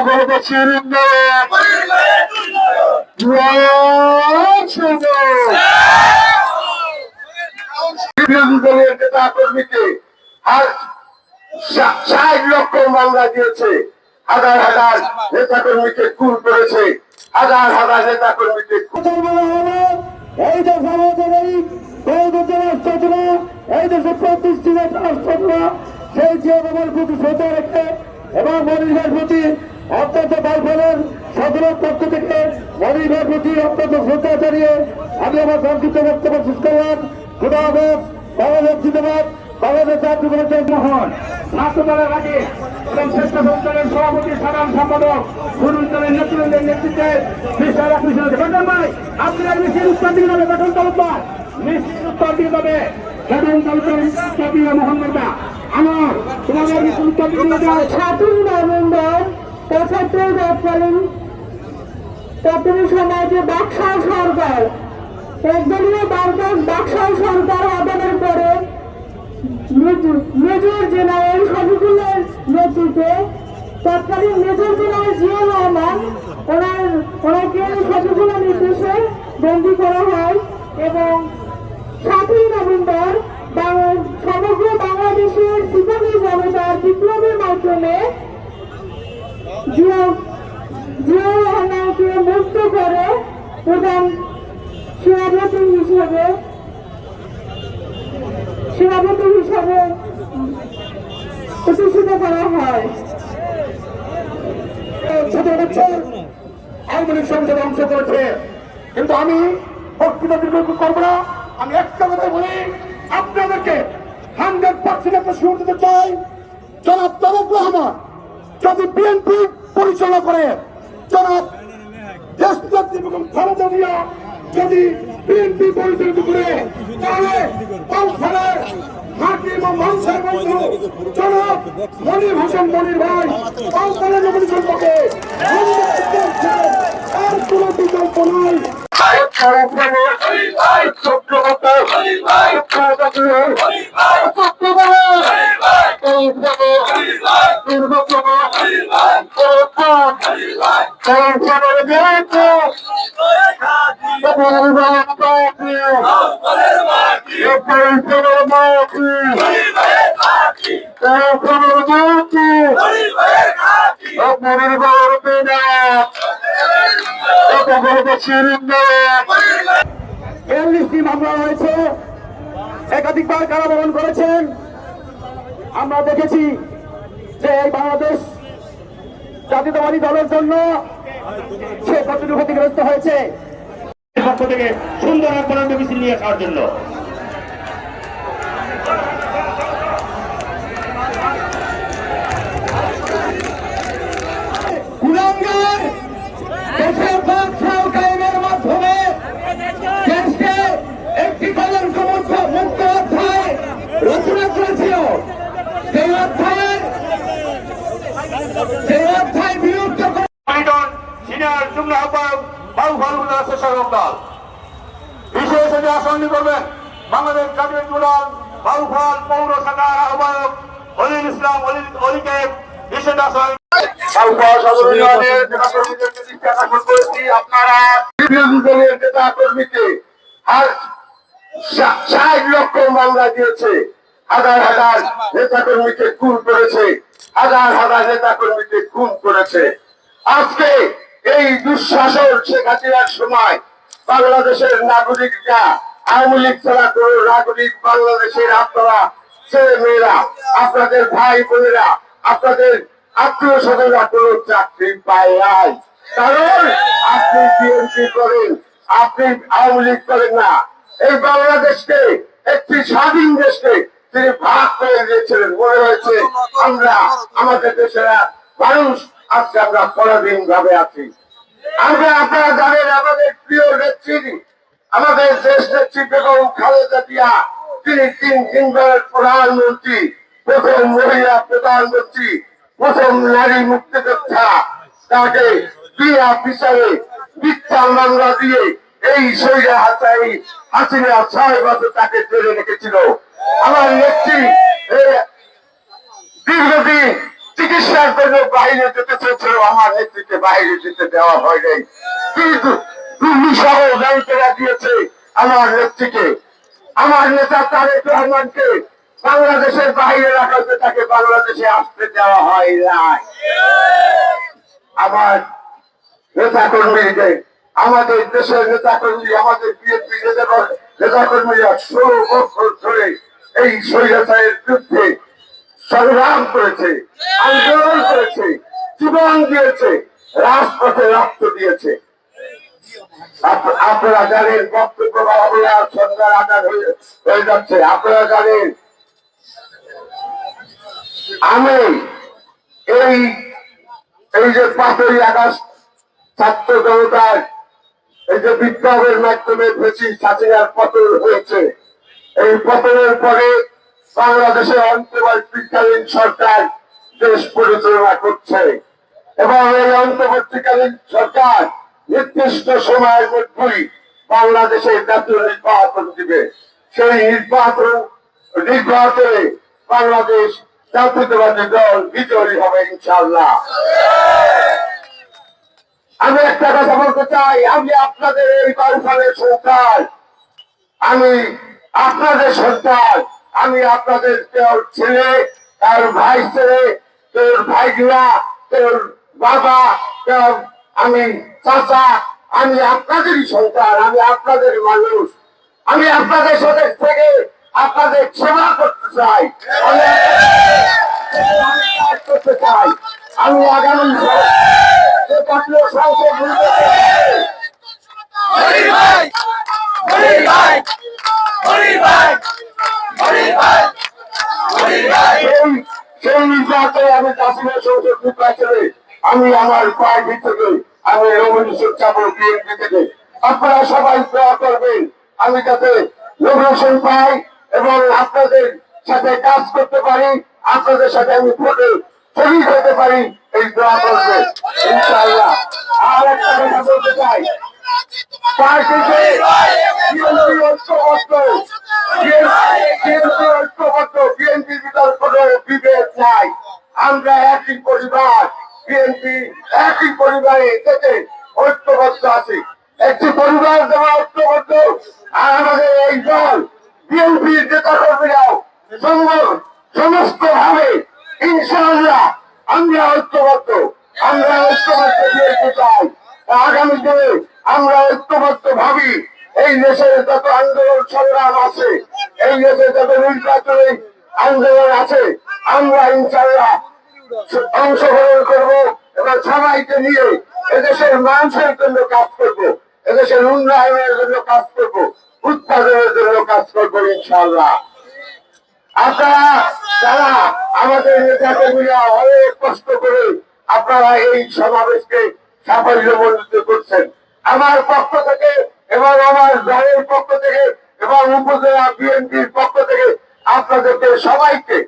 না বিরোধী দলের নেতা কর্মীকে ষাট লক্ষ মামলা দিয়েছে হাজার হাজার নেতা কর্মীকে খুন করেছে হাজার হাজার নেতা কর্মীকে এই যে সমাজের এই বৌদ্ধ রাষ্ট্রগুলো এই দেশে প্রতিষ্ঠিত রাষ্ট্রগুলো সেই জীবনের প্রতি শ্রদ্ধা রেখে এবং মনিরের প্রতি অত্যন্ত বাইফলের সদরের পক্ষ থেকে মনিরের প্রতি অত্যন্ত শ্রদ্ধা জানিয়ে আমি আমার সংক্ষিপ্ত বক্তব্য শেষ করলাম। খুদা হাফেজ, বাংলাদেশ জিন্দাবাদ, বাংলাদেশ জাতীয় মহান ছাত্র দলের আগে এবং শ্রেষ্ঠ সংস্থানের সভাপতি, সাধারণ সম্পাদক গুরুত্বের নেতৃত্বের নেতৃত্বে বিশ্ব রাখি বেতন ভাই, আপনি আর মিছিল উত্তর দিকে যাবে বেতন তালুকদার মিছিল উত্তর দিকে যাবে বেতন তালুকদার উত্তর দিকে মোহাম্মদ আমার তোমাদের উত্তর সাতই নভেম্বর পঁচাত্তর তৎকালীন তৎকালীন সমাজে বাকশাল সরকার। একদলীয় বারকার বাকশাল সরকার আদানের পরে মেজর- জেনারেল শফিকুল্লার নেতৃত্বে তৎকালীন মেজর জেনারেল জিয়া রহমান ওনার, ওনাকে শফিকুল্লাহ নির্দেশে বন্দী করা হয় এবং সাতই নভেম্বর সমগ্র বাংলাদেশের সিপাহী জনতার বিপ্লবের মাধ্যমে জিয়া মুক্ত করে প্রধান সভাপতি হিসেবে সভাপতি হিসাবে প্রতিষ্ঠিত করা হয়। আওয়ামী লীগ সংসদে অংশ করেছে। কিন্তু আমি করব না। আমি একটা কথা বলি, আপনাদেরকে হান্ড্রেড পার্সেন্ট একটা সুর দিতে চাই। যদি বিএনপি পরিচালনা করে। জনাব দেশনেত্রী বেগম খালেদা জিয়া যদি বিএনপি পরিচালিত করে, তাহলে কলখানার এবং ভাই বিয়াল্লিশটি মামলা হয়েছে। একাধিকবার কারাবরণ করেছেন। আমরা দেখেছি যে এই বাংলাদেশ জাতীয়তাবাদী দলের জন্য সে কতটুকু ক্ষতিগ্রস্ত হয়েছে? পক্ষ থেকে সুন্দর এক বনান্য মিছিল নিয়ে আসার জন্য। কুলাঙ্গার দেশের বাকশাল কায়েমের মাধ্যমে দেশকে একটি কলঙ্ক মুক্ত মুক্ত অধ্যায় রচনা করেছিল সেই অধ্যায়ের সেই অধ্যায় বিলুপ্ত করে সিনিয়র যুগ্ম আহ্বায়ক বাবু দল। বিশেষ এতে আসন করবেন বাংলাদেশ জাতীয় যুবদল বাবুফল পৌর শাখার আহ্বায়ক অলিল ইসলাম অলি অলিকে বিশেষ আসন। ষাট দিয়েছে। হাজার হাজার খুন করেছে। হাজার হাজার খুন করেছে। আজকে এই দুঃশাসন শেখ হাসিনার সময় বাংলাদেশের নাগরিকরা আওয়ামী লীগ ছাড়া কোন নাগরিক বাংলাদেশের আপনারা ছেলে মেয়েরা, আপনাদের ভাই বোনেরা, আপনাদের আত্মীয় স্বজনরা কোন চাকরি পায় নাই। কারণ আপনি বিএনপি করেন, আপনি আওয়ামী লীগ করেন না। এই বাংলাদেশকে, একটি স্বাধীন দেশকে তিনি ভাগ করে দিয়েছিলেন। মনে হয়েছে আমরা, আমাদের দেশের মানুষ, আজকে আমরা পরাধীন ভাবে আছি। আমরা আপনারা জানেন, আমাদের দেশ নেত্রী বেগম খালেদা জিয়া, তিনি তিন তিনবারের প্রধানমন্ত্রী, প্রথম মহিলা প্রধানমন্ত্রী, প্রথম নারী মুক্তিযোদ্ধা। তাকে বিয়া বিচারে মিথ্যা মামলা দিয়ে এই সৈরা হাসাই হাসিনা ছয় বছর তাকে জেলে রেখেছিল। আমার নেত্রী দীর্ঘদিন চিকিৎসার জন্য বাইরে যেতে চেয়েছিল, আমার নেতৃত্বে বাইরে যেতে দেওয়া হয় নাই। কিন্তু দিল্লি সহ ব্যাংকেরা দিয়েছে। আমার নেত্রীকে, আমার নেতা তারেক রহমানকে বাংলাদেশের বাইরে রাখা হয়েছে তাকে বাংলাদেশে আসতে দেওয়া হয় নাই। আমার নেতা কর্মীদের আমাদের দেশের নেতা কর্মী আমাদের বিএনপি নেতা কর্মীরা ষোলো বছর ধরে এই স্বৈরাচারের বিরুদ্ধে সংগ্রাম করেছে, আন্দোলন করেছে, জীবন দিয়েছে, রাজপথে রক্ত দিয়েছে। আপনারা জানেন বক্তব্য আর সন্ধ্যার আকার হয়ে যাচ্ছে। আপনারা জানেন আমি এই এই যে পাঁচই আগস্ট ছাত্র জনতার এই যে বিপ্লবের মাধ্যমে বেশি হাসিনার পতন হয়েছে। এই পতনের পরে বাংলাদেশে অন্তর্বর্তীকালীন সরকার দেশ পরিচালনা করছে। এবং এই অন্তর্বর্তীকালীন সরকার নির্দিষ্ট সময়ের মধ্যেই বাংলাদেশে জাতীয় নির্বাচন দিবে। সেই নির্বাচন নির্বাচনে বাংলাদেশ জাতীয়তাবাদী দল বিজয়ী হবে ইনশাআল্লাহ। আমি একটা কথা বলতে চাই, আমি আপনাদের এই বাড়িখানের সন্তান। আমি আপনাদের সন্তান। আমি আপনাদের তোর ছেলে তার ভাই ছেলে তোর ভাইগুলা তোর বাবা আমি চাচা, আমি আপনাদেরই সন্তান, আমি আপনাদের মানুষ। আমি আপনাদের সাথে থেকে আপনাদের সেবা করতে চাই। আমি করতে চাই। আমি আগামী জাতীয় সংসদ সেই নির্বাচনে আমি কাশ্মীর সংসদ নির্বাচনে আমি আমার পার্টি থেকে, আমি নমিনেশন চাবো বিএনপি থেকে। আপনারা সবাই দোয়া করবেন, আমি যাতে নমিনেশন পাই এবং আপনাদের সাথে কাজ করতে পারি, আপনাদের সাথে আমি ভোটে শরীর হতে পারি, এই দোয়া ইনশাআল্লাহ। আর একটা কথা বলতে চাই। পার্টিতে বিএনপি ঐক্যবদ্ধ। বিএনপি ঐক্যবদ্ধ। বিভেদ নাই। আমরা একই পরিবার। বিএনপি একই পরিবারে থেকে ঐক্যবদ্ধ আছি। একটি পরিবার যেমন ঐক্যবদ্ধ, আর আমাদের এই দল, বিএনপির নেতা কর্মীরাও সমস্ত ভাবে ইনশাআল্লাহ আমরা ঐক্যবদ্ধ। আমরা ঐক্যবদ্ধ বিএনপি চাই। আগামী দিনে আমরা ঐক্যবদ্ধ ভাবি, এই দেশের যত আন্দোলন সংগ্রাম আছে, এই দেশে যত নির্বাচনী আন্দোলন আছে, আমরা ইনশাল্লাহ অংশগ্রহণ করব এবং সবাইকে নিয়ে এদেশের মানুষের জন্য কাজ করব, এদেশের উন্নয়নের জন্য কাজ করব, উৎপাদনের জন্য কাজ করব ইনশাল্লাহ আপনারা যারা আমাদের কষ্ট করে আপনারা এই সমাবেশকে করছেন। আমার পক্ষ থেকে এবং আমার দলের পক্ষ থেকে এবং উপজেলা বিএনপির পক্ষ থেকে আপনাদেরকে সবাইকে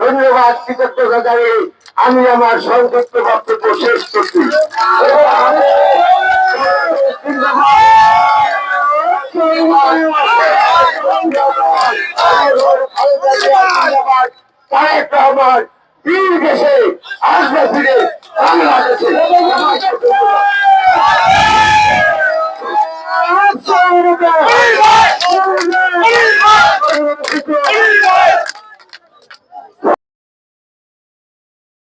ধন্যবাদ, কৃতজ্ঞতা জানিয়ে আমি আমার সংকট বক্তব্য শেষ করছি। তারেক আসবে ফিরে বাংলাদেশে